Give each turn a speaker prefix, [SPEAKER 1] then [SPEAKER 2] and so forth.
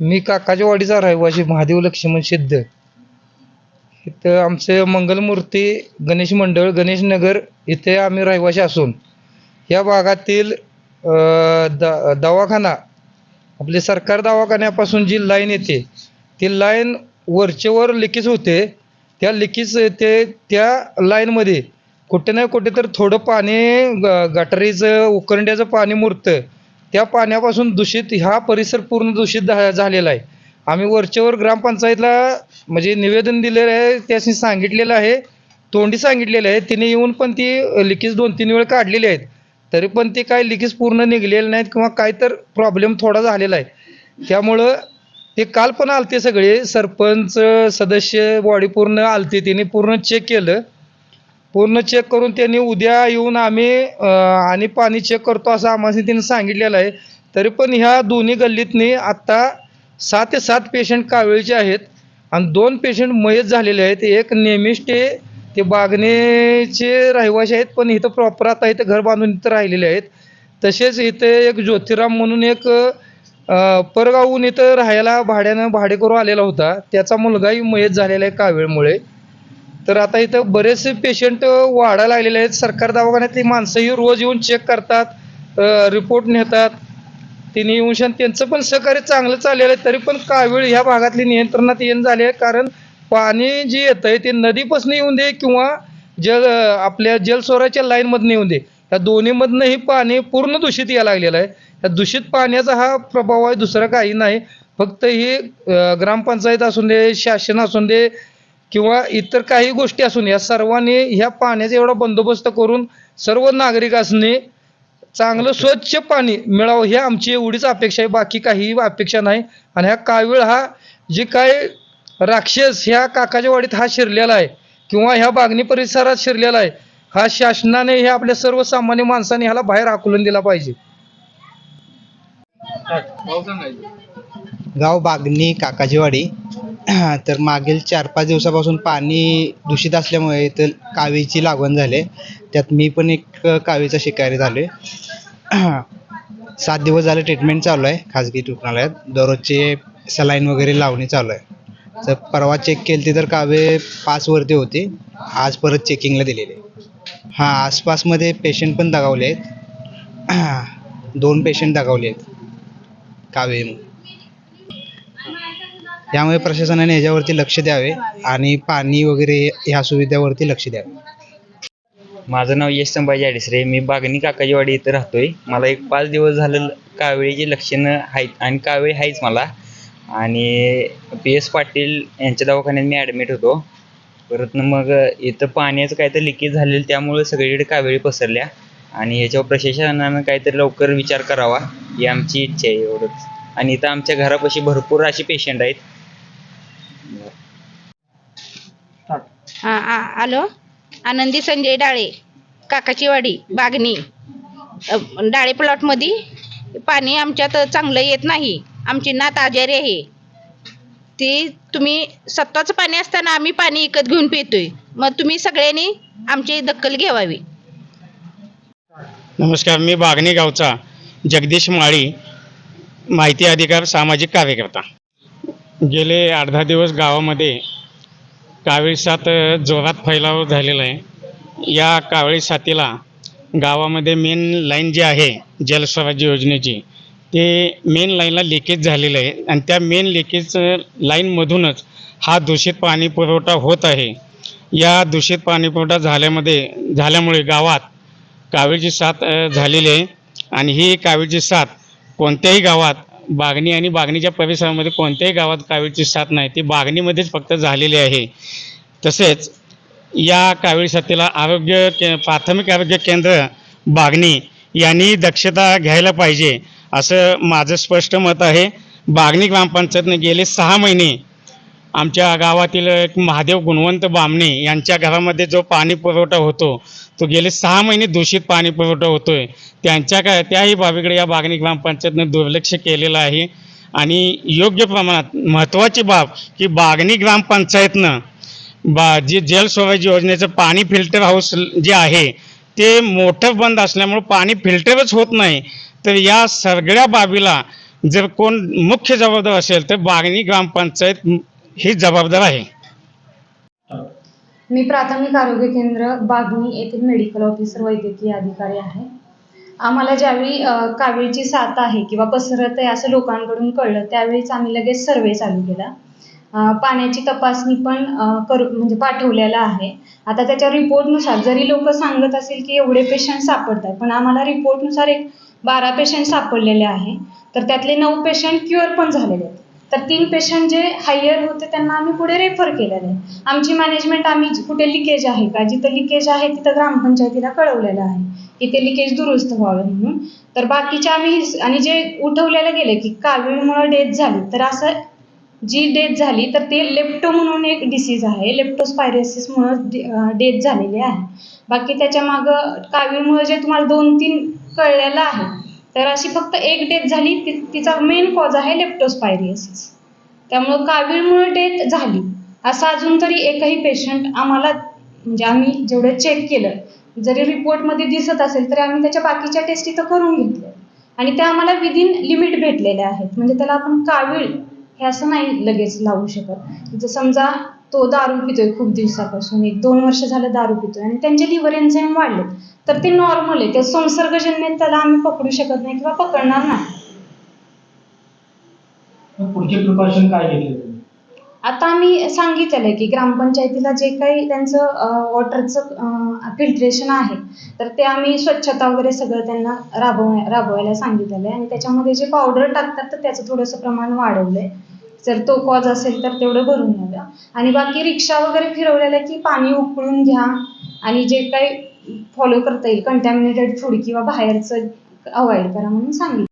[SPEAKER 1] मी काकाच्या वाडीचा रहिवासी महादेव लक्ष्मण सिद्ध. इथं आमचे मंगलमूर्ती गणेश मंडळ गणेश नगर इथे आम्ही रहिवासी असून या भागातील अ, द दवाखाना आपले सरकार दवाखान्यापासून जी लाईन येते ती लाईन वरचेवर लिकेज होते त्या लिकेज ते त्या लाईनमध्ये कुठे ना कुठे तर थोडं पाणी ग गटारीचं उकरंड्याचं पाणी मुरतं. त्या पाण्यापासून दूषित हा परिसर पूर्ण दूषित झा झालेला आहे. आम्ही वरच्यावर ग्रामपंचायतला म्हणजे निवेदन दिलेलं आहे त्याशी सांगितलेलं आहे तोंडी सांगितलेलं आहे तिने येऊन पण ती लिकेज दोन तीन वेळ काढलेली आहेत. तरी पण ते काय लिकेज पूर्ण निघलेले नाहीत किंवा काय तर प्रॉब्लेम थोडा झालेला आहे. त्यामुळं ते काल पण आलते सगळे सरपंच सदस्य बॉडी पूर्ण आलते तिने पूर्ण चेक केलं. पूर्ण चेक करून त्यांनी उद्या येऊन आम्ही आणि पाणी चेक करतो असं आम्हाला त्यांनी सांगितलेलं आहे. तरी पण ह्या दोन्ही गल्लीतनी आत्ता सहा ते सात पेशंट कावेळीचे आहेत आणि दोन पेशंट मयत झालेले आहेत. एक नेहमीच ते बागणेचे रहिवासी आहेत पण इथं प्रॉपर आता इथं घर बांधून इथं राहिलेले आहेत. तसेच इथे एक ज्योतिराम म्हणून एक परगावून इथं राहायला भाड्यानं भाडेकरू आलेला होता. त्याचा मुलगाही मयत झालेला आहे कावेळमुळे तर आता इथं बरेचसे पेशंट वाढायला लागलेले आहेत. सरकार दवाखान्यातली माणसंही रोज येऊन चेक करतात रिपोर्ट नेतात. तिने येऊन शान त्यांचं पण सहकार्य चांगलं चाललेलं आहे तरी पण कावीळ ह्या भागातली नियंत्रणात येणं झाले आहे. कारण पाणी जे येतं आहे ते नदीपासून येऊन दे किंवा जल आपल्या जलस्वराच्या लाईनमधनं येऊन दे. या दोन्हीमधनंही पाणी पूर्ण दूषित यायला लागलेलं आहे. या दूषित पाण्याचा हा प्रभाव आहे दुसरा काही नाही. फक्त ही ग्रामपंचायत असून दे शासन असून दे किंवा इतर काही गोष्टी असून या सर्वांनी ह्या पाण्याचा एवढा बंदोबस्त करून सर्व नागरिकांनी चांगलं स्वच्छ पाणी मिळावं ही आमची एवढीच अपेक्षा आहे. बाकी काही अपेक्षा नाही. आणि ह्या कावीळ हा जे काय राक्षस ह्या काकाच्या वाडीत हा शिरलेला आहे किंवा ह्या बागणी परिसरात शिरलेला आहे हा शासनाने हे आपल्या सर्वसामान्य माणसाने ह्याला बाहेर हाकलून दिला पाहिजे.
[SPEAKER 2] गाव बागणी काकाजीवाडी. तर मागील चार पाच दिवसापासून पाणी दूषित असल्यामुळे इथं कावीची लागवण झाली त्यात मी पण एक कावीचा शिकारी झालो आहे सात दिवस झाले ट्रीटमेंट चालू आहे खाजगी रुग्णालयात. दररोजचे सलाईन वगैरे लावणे चालू आहे. तर परवा चेक केली तर कावे पाचवरती होती होते. आज परत चेकिंगला दिलेले हां आसपासमध्ये पेशंट पण दगावले आहेत. दोन पेशंट दगावले आहेत. कावे त्यामुळे प्रशासनाने ह्याच्यावरती लक्ष द्यावे आणि पाणी वगैरे ह्या सुविधावरती लक्ष द्यावे.
[SPEAKER 3] माझं नाव यश संभाजी अडसरे मी बागणी काकाजीवाडी इथं राहतोय. मला एक पाच दिवस झालं कावेळीची लक्षणं आहेत आणि कावेळी आहेच मला. आणि पी एस पाटील यांच्या दवाखान्यात मी ॲडमिट होतो. परत मग इथं पाण्याचं काहीतरी लिकेज झालेलं त्यामुळे सगळीकडे कावेळी पसरल्या. आणि याच्यावर प्रशासनानं काहीतरी लवकर विचार करावा ही आमची इच्छा आहे एवढंच. आणि इथं आमच्या घरापाशी भरपूर असे पेशंट आहेत.
[SPEAKER 4] हां आ- आलो. आनंदी संजय डाळे काकाची वाडी बागणी. डाळे प्लॉटमध्ये पाणी आमच्यात चांगलं येत नाही. आमची नात आजारी आहे. ती तुम्ही स्वतःचं पाणी असताना आम्ही पाणी विकत घेऊन पितोय. मग तुम्ही सगळ्यांनी आमची दखल घ्यावावी.
[SPEAKER 5] नमस्कार मी बागणी गावचा जगदीश माळी माहिती अधिकार सामाजिक कार्यकर्ता. गेले अर्धा दिवस गावामध्ये कावीळ साथ जोरात फैलाव झालेला आहे. या कावळी साथीला गावामध्ये मेन लाईन जी आहे जलस्वराज्य योजनेची ते मेन लाईनला लिकेज झालेलं आहे. आणि त्या मेन लिकेज लाईनमधूनच हा दूषित पाणी पुरवठा होत आहे. या दूषित पाणी पुरवठा झाल्यामध्ये झाल्यामुळे गावात कावीळची साथ झालेली आहे. आणि ही कावीळची साथ कोणत्याही गावात बागणी आणि बागणीच्या परिसरामध्ये कोणत्याही गावात कावीळची साथ नाही. ती बागणीमध्येच फक्त झालेली आहे. तसेच या कावीळ साथीला आरोग्य के प्राथमिक आरोग्य केंद्र बागणी यांनी दक्षता घ्यायला पाहिजे असं माझं स्पष्ट मत आहे. बागणी ग्रामपंचायतने गेले सहा महिने आमच्या गावातील एक महादेव गुणवंत बामणे यांच्या घरामध्ये जो पाणी पुरवठा होतो तो गेले सहा महिने दूषित पाणी पुरवठा होतोय. त्यांच्या काय त्याही बाबीकडे या बागणी ग्रामपंचायतनं दुर्लक्ष केलेलं आहे. आणि योग्य प्रमाणात महत्त्वाची बाब की बागणी ग्रामपंचायतनं बा जे जल स्वराज्य योजनेचं पाणी फिल्टर हाऊस जे आहे ते मोठं बंद असल्यामुळं पाणी फिल्टरच होत नाही. तर या सगळ्या बाबीला जर कोण मुख्य जबाबदार असेल तर बागणी ग्रामपंचायत ही जबाबदार आहे.
[SPEAKER 6] मी प्राथमिक आरोग्य केंद्र बागणी येथील मेडिकल ऑफिसर वैद्यकीय अधिकारी आहे. आम्हाला ज्यावेळी अ, कावीळची साथ आहे किंवा पसरत आहे असं लोकांकडून कळलं त्यावेळीच आम्ही लगेच सर्वे चालू केला. पाण्याची तपासणी पण करू म्हणजे पाठवलेला आहे. आता त्याच्या रिपोर्टनुसार जरी लोक सांगत असेल की एवढे पेशंट सापडतात पण आम्हाला रिपोर्टनुसार एक बारा पेशंट सापडलेले आहे. तर त्यातले नऊ पेशंट क्युअर पण झालेले आहेत. तर तीन पेशंट जे हायर होते त्यांना आम्ही पुढे रेफर केलेलं आहे. आमची मॅनेजमेंट आम्ही कुठे लिकेज आहे का? जिथं लिकेज आहे तिथं ग्रामपंचायतीला कळवलेलं आहे. की ते लिकेज दुरुस्त व्हावे म्हणून. तर बाकीचे आम्ही आणि जे उठवलेलं गेलं की कावीळमुळं डेथ झाली. तर असं जी डेथ झाली तर ते लेप्टो म्हणून एक डिसीज आहे. लेप्टोस्पायरेसिसमुळं डेथ झालेली आहे. बाकी त्याच्या मागं कावीळमुळं जे तुम्हाला दोन तीन कळलेलं आहे तर अशी फक्त एक डेथ झाली ती तिचा मेन कॉज आहे लेप्टोस्पायरियसिस त्यामुळं कावीळमुळे डेथ झाली. असं अजून तरी एकही पेशंट आम्हाला म्हणजे आम्ही जेवढं चेक केलं जरी रिपोर्टमध्ये दिसत असेल तरी आम्ही त्याच्या बाकीच्या टेस्ट इथं करून घेतल्या. आणि त्या आम्हाला विदिन लिमिट भेटलेल्या आहेत. म्हणजे त्याला आपण कावीळ हे असं नाही लगेच लावू शकत. जर समजा तो दारू पितोय खूप दिवसापासून एक दोन वर्ष झालं दारू पितोय आणि त्यांचे लिव्हर एन्झाईम वाढले. तर ते नॉर्मल आहे. ते संसर्गजन्य त्याला आम्ही पकडू शकत नाही किंवा पकडणार नाही.
[SPEAKER 7] पुढचे प्रिकॉशन काय घेतले तुम्ही?
[SPEAKER 6] आता आम्ही सांगितलेलं आहे की ग्रामपंचायतीला जे काही त्यांचं वॉटरचं फिल्ट्रेशन आहे तर ते आम्ही स्वच्छता वगैरे सगळं त्यांना राबव राबवायला सांगितलेलं आहे आणि त्याच्यामध्ये जे पावडर टाकतात तर त्याचं थोडंसं प्रमाण वाढवलं आहे जर तो कॉज असेल तर तेवढं भरून घ्यावं आणि बाकी रिक्षा वगैरे फिरवलेलं आहे की पाणी उकळून घ्या आणि जे काही फॉलो करता येईल कंटॅमिनेटेड फूड किंवा बाहेरचं अवॉइड करा म्हणून सांगितलं.